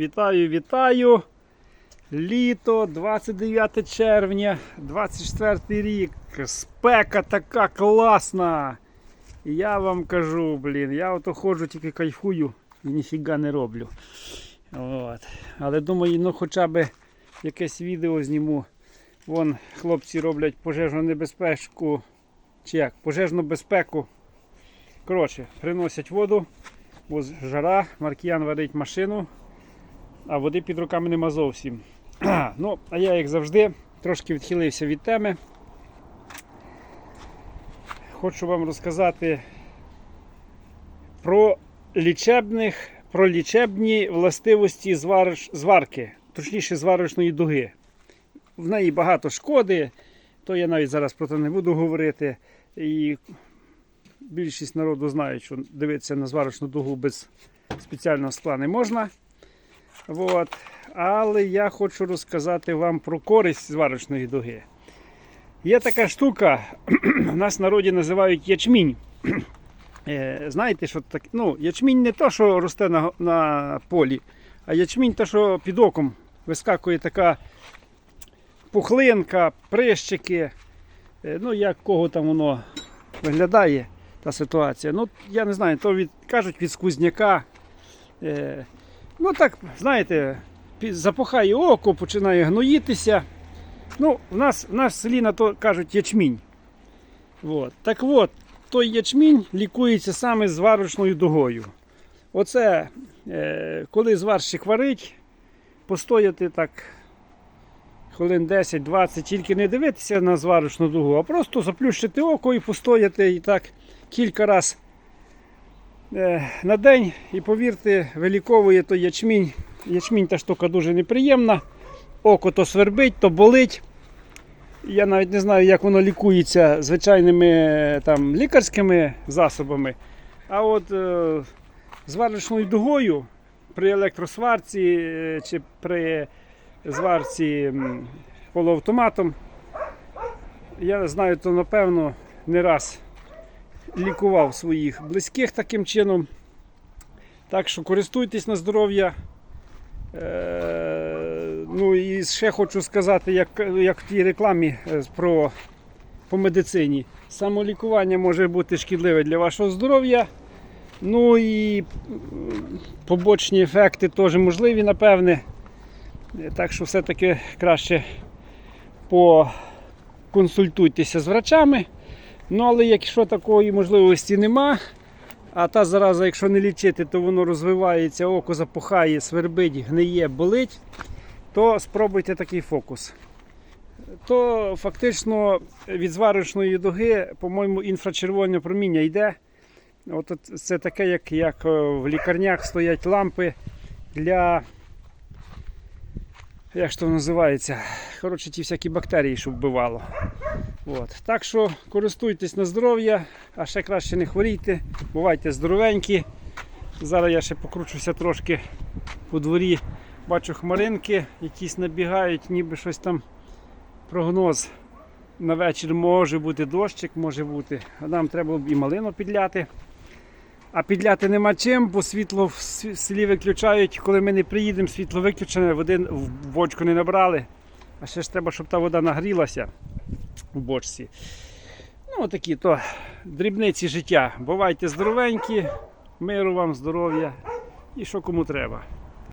Вітаю, вітаю. Літо, 29 червня, 24 рік. Спека така класна. І я вам кажу, блін, я ото ходжу, тільки кайфую і ніфіга не роблю. От. Але думаю, ну хоча б якесь відео зніму. Вон хлопці роблять пожежну небезпеку. Чи як? Пожежну безпеку. Коротше, приносять воду, бо жара, Маркіян варить машину, а води під руками нема зовсім. ну, а я, як завжди, трошки відхилився від теми. Хочу вам розказати про лічебних, про лічебні властивості звариш, зварки, точніше зварочної дуги. В неї багато шкоди, то я навіть зараз про це не буду говорити. І більшість народу знає, що дивитися на зварочну дугу без спеціального скла не можна. От. Але я хочу розказати вам про користь зварочної дуги. Є така штука, в нас в народі називають ячмінь. Е, Знаєте, що так, ну, ячмінь не то, що росте на, на полі, а ячмінь те, що під оком вискакує така пухлинка, прищики. Е, Ну, як кого там воно виглядає, та ситуація. Ну, я не знаю, то від, кажуть від сквозняка. Ну так, знаєте, запухає око, починає гноїтися. Ну, в нас, в нас в селі на то кажуть ячмінь. От. Так от, той ячмінь лікується саме зварочною дугою. Оце, е, коли зварщик варить, постояти так хвилин 10-20, тільки не дивитися на зварочну дугу, а просто заплющити око і постояти і так кілька разів на день. І повірте, виліковує той ячмінь. Ячмінь та штука дуже неприємна. Око то свербить, то болить. Я навіть не знаю, як воно лікується звичайними е, там, лікарськими засобами. А от е, зварочною дугою при електросварці е, чи при зварці полуавтоматом, я знаю, то напевно не раз лікував своїх близьких таким чином. Так що користуйтесь на здоров'я. Е, ну і ще хочу сказати, як, як в тій рекламі е, про, по медицині. Самолікування може бути шкідливе для вашого здоров'я. Ну і побочні ефекти теж можливі, напевне. Е, Так що все-таки краще поконсультуйтеся з врачами. Ну, але якщо такої можливості нема, а та зараза, якщо не лічити, то воно розвивається, око запухає, свербить, гниє, болить, то спробуйте такий фокус. То фактично від зварочної дуги, по-моєму, інфрачервоне проміння йде. От це таке, як, як е, в лікарнях стоять лампи для. Як ж то називається? Коротше, ті всякі бактерії, щоб вбивало. От. Так що користуйтесь на здоров'я, а ще краще не хворійте, бувайте здоровенькі. Зараз я ще покручуся трошки по дворі. Бачу хмаринки, якісь набігають, ніби щось там прогноз. На вечір може бути дощик, може бути. А нам треба і малину підляти. А підляти нема чим, бо світло в селі виключають. Коли ми не приїдемо, світло виключене, води в бочку не набрали. А ще ж треба, щоб та вода нагрілася в бочці. Ну, такі то дрібниці життя. Бувайте здоровенькі, миру вам, здоров'я і що кому треба.